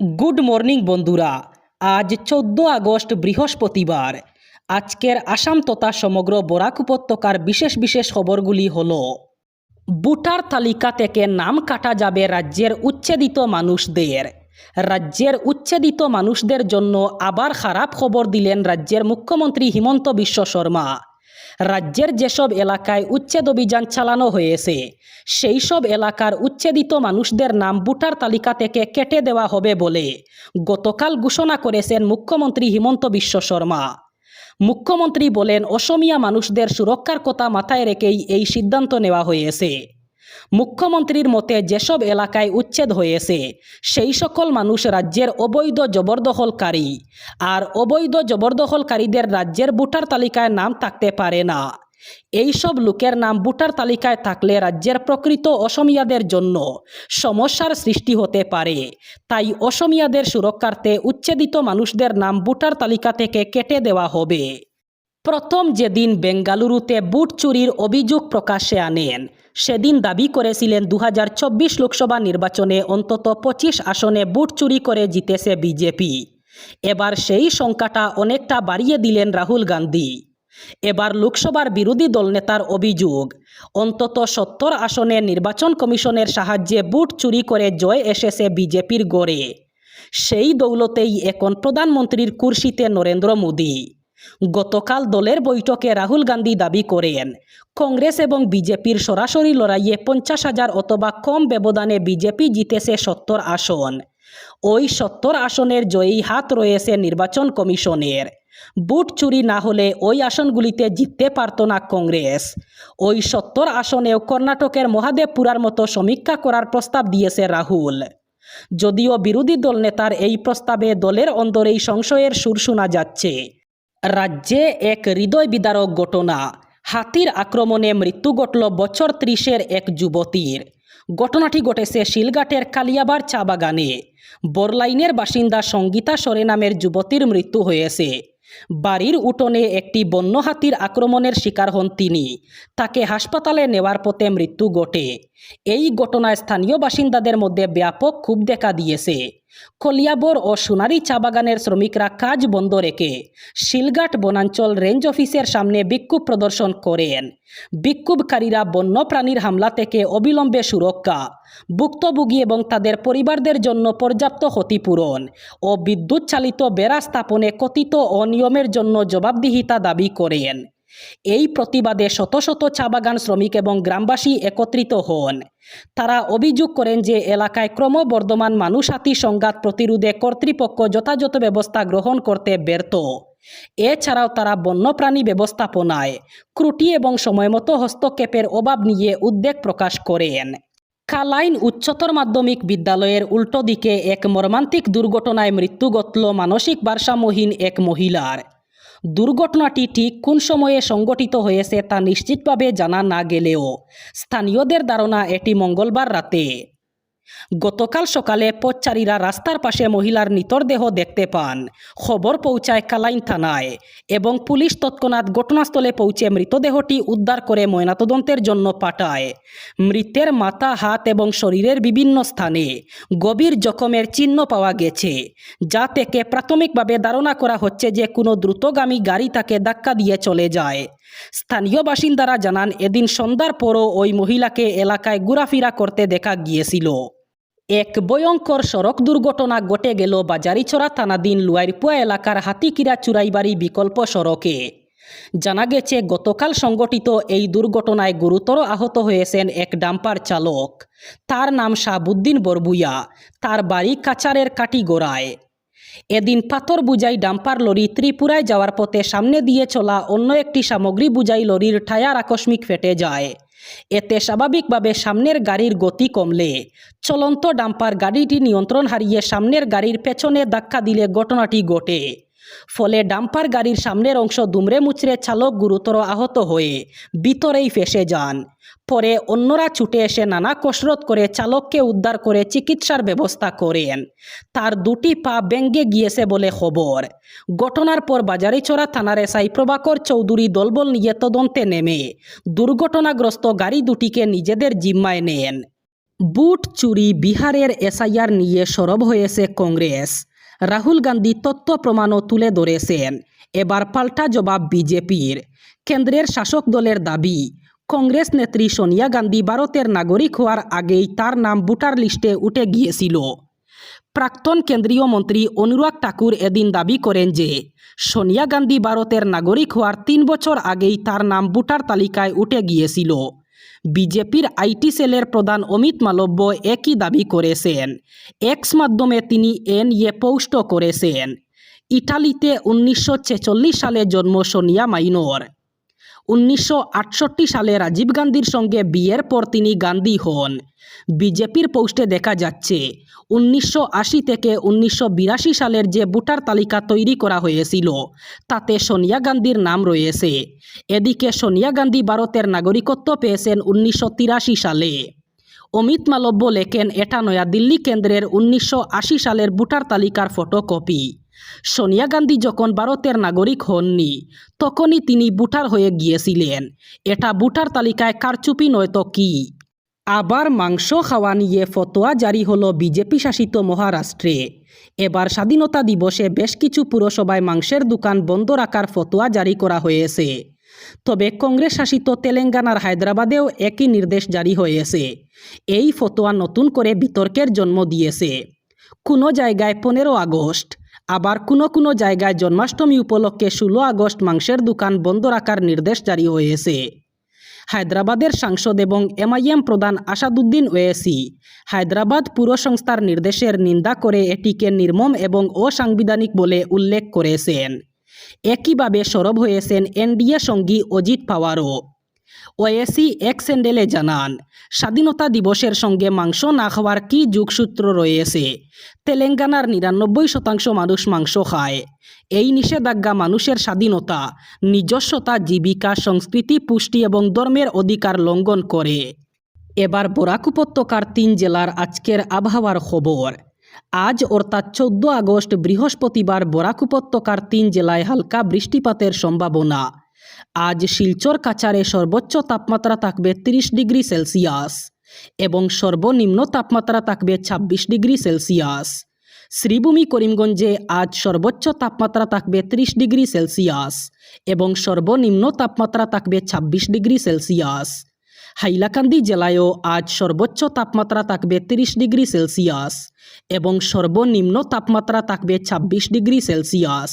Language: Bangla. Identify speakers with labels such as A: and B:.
A: গুড মর্নিং বন্ধুরা। আজ চোদ্দ আগস্ট, বৃহস্পতিবার। আজকের আসাম তথা সমগ্র বরাক উপত্যকার বিশেষ বিশেষ খবরগুলি হল, ভোটার তালিকা থেকে নাম কাটা যাবে রাজ্যের উচ্ছেদিত মানুষদের। রাজ্যের উচ্ছেদিত মানুষদের জন্য আবার খারাপ খবর দিলেন রাজ্যের মুখ্যমন্ত্রী হিমন্ত বিশ্ব শর্মা। রাজ্যের যেসব এলাকায় উচ্ছেদ অভিযান চালানো হয়েছে সেই সব এলাকার উচ্ছেদিত মানুষদের নাম ভোটার তালিকা থেকে কেটে দেওয়া হবে বলে গতকাল ঘোষণা করেছেন মুখ্যমন্ত্রী হিমন্ত বিশ্ব শর্মা। মুখ্যমন্ত্রী বলেন, অসমীয়া মানুষদের সুরক্ষার কথা মাথায় রেখেই এই সিদ্ধান্ত নেওয়া হয়েছে। মুখ্যমন্ত্রীর মতে যেসব এলাকায় উচ্ছেদ হয়েছে, সেই সকল মানুষ রাজ্যের অবৈধ জবরদখলকারী। আর অবৈধ জবরদখলকারীদের রাজ্যের ভোটার তালিকায় নাম থাকতে পারে না। এই সব লোকের নাম ভোটার তালিকায় থাকলে রাজ্যের প্রকৃত অসমিয়াদের জন্য সমস্যার সৃষ্টি হতে পারে। তাই অসমিয়াদের সুরক্ষার্থে উচ্ছেদিত মানুষদের নাম ভোটার তালিকা থেকে কেটে দেওয়া হবে। প্রথম যেদিন বেঙ্গালুরুতে বুট চুরির অভিযোগ প্রকাশে আনেন সেদিন দাবি করেছিলেন দু হাজার চব্বিশ লোকসভা নির্বাচনে অন্তত পঁচিশ আসনে বুট চুরি করে জিতেছে বিজেপি। এবার সেই সংখ্যাটা অনেকটা বাড়িয়ে দিলেন রাহুল গান্ধী। এবার লোকসভার বিরোধী দলনেতার অভিযোগ, অন্তত সত্তর আসনে নির্বাচন কমিশনের সাহায্যে বুট চুরি করে জয় এসেছে বিজেপির গড়ে। সেই দৌলতেই এখন প্রধানমন্ত্রীর কুর্সিতে নরেন্দ্র মোদী। গতকাল দলের বৈঠকে রাহুল গান্ধী দাবি করেন, কংগ্রেস এবং বিজেপির সরাসরি লড়াইয়ে পঞ্চাশ হাজার অথবা কম ব্যবধানে বিজেপি জিতেছে সত্তর আসন। ওই সত্তর আসনের জয়ী হাত রয়েছে নির্বাচন কমিশনের। বুট চুরি না হলে ওই আসনগুলিতে জিততে পারত না কংগ্রেস। ওই সত্তর আসনেও কর্ণাটকের মহাদেবপুরার মতো সমীক্ষা করার প্রস্তাব দিয়েছে রাহুল। যদিও বিরোধী দল নেতার এই প্রস্তাবে দলের অন্দরেই সংশয়ের সুর শোনা যাচ্ছে। রাজ্যে এক হৃদয় বিদারক ঘটনা। হাতির আক্রমণে মৃত্যু ঘটল বছর ত্রিশের এক যুবতীর। ঘটনাটি ঘটেছে শিলঘাটের কালিয়াবার চা বাগানে। বরলাইনের বাসিন্দা সঙ্গীতা সরে নামের যুবতীর মৃত্যু হয়েছে। বাড়ির উঠোনে একটি বন্য হাতির আক্রমণের শিকার হন তিনি। তাকে হাসপাতালে নেওয়ার পথে মৃত্যু ঘটে। এই ঘটনায় স্থানীয় বাসিন্দাদের মধ্যে ব্যাপক ক্ষোভ দেখা দিয়েছে। কলিয়াবর ও সোনারি চা বাগানের শ্রমিকরা কাজ বন্ধ রেখে শিলঘাট বনাঞ্চল রেঞ্জ অফিসের সামনে বিক্ষোভ প্রদর্শন করেন। বিক্ষোভকারীরা বন্যপ্রাণীর হামলা থেকে অবিলম্বে সুরক্ষা, ভুক্তভোগী এবং তাদের পরিবারদের জন্য পর্যাপ্ত ক্ষতিপূরণ ও বিদ্যুৎ চালিত বেড়া স্থাপনে কথিত অনিয়মের জন্য জবাবদিহিতা দাবি করেন। এই প্রতিবাদে শত শত চা বাগান শ্রমিক এবং গ্রামবাসী একত্রিত হন। তারা অভিযোগ করেন যে এলাকায় ক্রমবর্ধমান মানুষাতি সংঘাত প্রতিরোধে কর্তৃপক্ষ যথাযথ ব্যবস্থা গ্রহণ করতে ব্যর্থ। এছাড়াও তারা বন্যপ্রাণী ব্যবস্থাপনায় ত্রুটি এবং সময়মতো হস্তক্ষেপের অভাব নিয়ে উদ্বেগ প্রকাশ করেন। কালাইন উচ্চতর মাধ্যমিক বিদ্যালয়ের উল্টো দিকে এক মর্মান্তিক দুর্ঘটনায় মৃত্যু ঘটল মানসিক ভারসাম্যহীন এক মহিলার। দুর্ঘটনাটি ঠিক কোন সময়ে সংগঠিত হয়েছে তা নিশ্চিতভাবে জানা না গেলেও। স্থানীয়দের ধারণা এটি মঙ্গলবার রাতে। গতকাল সকালে পথচারীরা রাস্তার পাশে মহিলার নিতরদেহ দেখতে পান। খবর পৌঁছায় কালাইন থানায় এবং পুলিশ তৎক্ষণাৎ ঘটনাস্থলে পৌঁছে মৃতদেহটি উদ্ধার করে ময়নাতদন্তের জন্য পাঠায়। মৃতের মাথা, হাত এবং শরীরের বিভিন্ন স্থানে গভীর জখমের চিহ্ন পাওয়া গেছে, যা থেকে প্রাথমিকভাবে ধারণা করা হচ্ছে যে কোনো দ্রুতগামী গাড়ি তাকে ধাক্কা দিয়ে চলে যায়। স্থানীয় বাসিন্দারা জানান, এদিন সন্ধ্যার পরও ওই মহিলাকে এলাকায় ঘোরাফেরা করতে দেখা গিয়েছিল। এক ভয়ঙ্কর সড়ক দুর্ঘটনা ঘটে গেল বাজারিছড়া থানাধীন লুয়াইরপুয়া এলাকার হাতিকিরা চুরাইবাড়ি বিকল্প সড়কে। জানা গেছে, গতকাল সংগঠিত এই দুর্ঘটনায় গুরুতর আহত হয়েছেন এক ডাম্পার চালক। তার নাম শাহাবুদ্দিন বরবুয়া তার বাড়ি কাচারের কাটিগোড়ায় এদিন পাথর বুঝাই ডাম্পার লরি ত্রিপুরায় যাওয়ার পথে সামনে দিয়ে চলা অন্য একটি সামগ্রী বুঝাই লরির টায়ার আকস্মিক ফেটে যায়। এতে স্বাভাবিকভাবে সামনের গাড়ির গতি কমলে। চলন্ত ডাম্পার গাড়িটি নিয়ন্ত্রণ হারিয়ে সামনের গাড়ির পেছনে ধাক্কা দিলে ঘটনাটি ঘটে। ফলে ডাম্পার গাড়ির সামনের অংশ দুমড়ে মুচড়ে চালক গুরুতর আহত হয়ে ভিতরেই ফেসে যান। পরে অন্যরা ছুটে এসে নানা কসরত করে চালককে উদ্ধার করে চিকিৎসার ব্যবস্থা করেন। তার দুটি পা ব্যঙ্গে গিয়েছে বলে খবর। ঘটনার পর বাজারিছড়া থানার এসআই প্রভাকর চৌধুরী দলবল নিয়ে তদন্তে নেমে দুর্ঘটনাগ্রস্ত গাড়ি দুটিকে নিজেদের জিম্মায় নেন। বুট চুরি বিহারের এসআইআর নিয়ে সরব হয়েছে কংগ্রেস। রাহুল গান্ধী তথ্য প্রমাণও তুলে ধরেছেন। এবার পাল্টা জবাব বিজেপির। কেন্দ্রের শাসক দলের দাবি, কংগ্রেস নেত্রী সোনিয়া গান্ধী ভারতের নাগরিক হওয়ার আগেই তার নাম ভোটার লিস্টে উঠে গিয়েছিল। প্রাক্তন কেন্দ্রীয় মন্ত্রী অনুরাগ ঠাকুর এদিন দাবি করেন যে, সোনিয়া গান্ধী ভারতের নাগরিক হওয়ার তিন বছর আগেই তার নাম ভোটার তালিকায় উঠে গিয়েছিল। বিজেপির আইটি সেলের প্রধান অমিত মালব্য একই দাবি করেছেন। এক্স মাধ্যমে তিনি এন ইয়ে পোস্ট করেছেন। ইটালিতে উনিশশো ছেচল্লিশ সালে জন্ম সোনিয়া মাইনর। উনিশশো আটষট্টি সালে রাজীব গান্ধীর সঙ্গে বিয়ের পর তিনি গান্ধী হন। বিজেপির পোস্টে দেখা যাচ্ছে, উনিশশো আশি থেকে উনিশশো বিরাশি সালের যে ভোটার তালিকা তৈরি করা হয়েছিল, তাতে সোনিয়া গান্ধীর নাম রয়েছে। এদিকে সোনিয়া গান্ধী ভারতের নাগরিকত্ব পেয়েছেন উনিশশো তিরাশি সালে। অমিত মালব্য লেখেন, এটা নয়াদিল্লি কেন্দ্রের উনিশশো আশি সালের ভোটার তালিকার ফটোকপি। সোনিয়া গান্ধী যখন ভারতের নাগরিক হননি, তখনই তিনি ভোটার হয়ে গিয়েছিলেন। এটা ভোটার তালিকায় কারচুপি নয়তো কি? আবার মাংস খাওয়া নিয়ে ফতোয়া জারি হলো বিজেপি শাসিত মহারাষ্ট্রে। এবার স্বাধীনতা দিবসে বেশ কিছু পুরসভায় মাংসের দোকান বন্ধ রাখার ফতোয়া জারি করা হয়েছে। তবে কংগ্রেস শাসিত তেলেঙ্গানার হায়দ্রাবাদেও একই নির্দেশ জারি হয়েছে। এই ফতোয়া নতুন করে বিতর্কের জন্ম দিয়েছে। কোনো জায়গায় পনেরো আগস্ট আবার কোনো কোনো জায়গায় জন্মাষ্টমী উপলক্ষে ষোলো আগস্ট মাংসের দোকান বন্ধ রাখার নির্দেশ জারি হয়েছে। হায়দ্রাবাদের সাংসদ এবং এমআইএম প্রধান আসাদুদ্দিন ওয়েসি হায়দ্রাবাদ পুর সংস্থার নির্দেশের নিন্দা করে এটিকে নির্মম এবং অসাংবিধানিক বলে উল্লেখ করেছেন। একইভাবে সরব হয়েছেন এনডিএ সঙ্গী অজিত পাওয়ারও। ওয়েসি এক স্যান্ডেলে জানান, স্বাধীনতা দিবসের সঙ্গে মাংস না খাওয়ার কী যুগসূত্র রয়েছে? তেলেঙ্গানার নিরানব্বই শতাংশ মানুষ মাংস খায়। এই নিষেধাজ্ঞা মানুষের স্বাধীনতা, নিজস্বতা, জীবিকা, সংস্কৃতি, পুষ্টি এবং ধর্মের অধিকার লঙ্ঘন করে। এবার বরাক উপত্যকার তিন জেলার আজকের আবহাওয়ার খবর। আজ অর্থাৎ চোদ্দ আগস্ট বৃহস্পতিবার বরাক উপত্যকার তিন জেলায় হালকা বৃষ্টিপাতের সম্ভাবনা। আজ শিলচর কাচারে সর্বোচ্চ তাপমাত্রা থাকবে তিরিশ ডিগ্রি সেলসিয়াস এবং সর্বনিম্ন তাপমাত্রা থাকবে ছাব্বিশ ডিগ্রি সেলসিয়াস। শ্রীভূমি, করিমগঞ্জে আজ সর্বোচ্চ তাপমাত্রা থাকবে ত্রিশ ডিগ্রি সেলসিয়াস এবং সর্বনিম্ন তাপমাত্রা থাকবে ছাব্বিশ ডিগ্রি সেলসিয়াস। হাইলাকান্দি জেলায়ও আজ সর্বোচ্চ তাপমাত্রা থাকবে তিরিশ ডিগ্রি সেলসিয়াস এবং সর্বনিম্ন তাপমাত্রা থাকবে ছাব্বিশ ডিগ্রি সেলসিয়াস।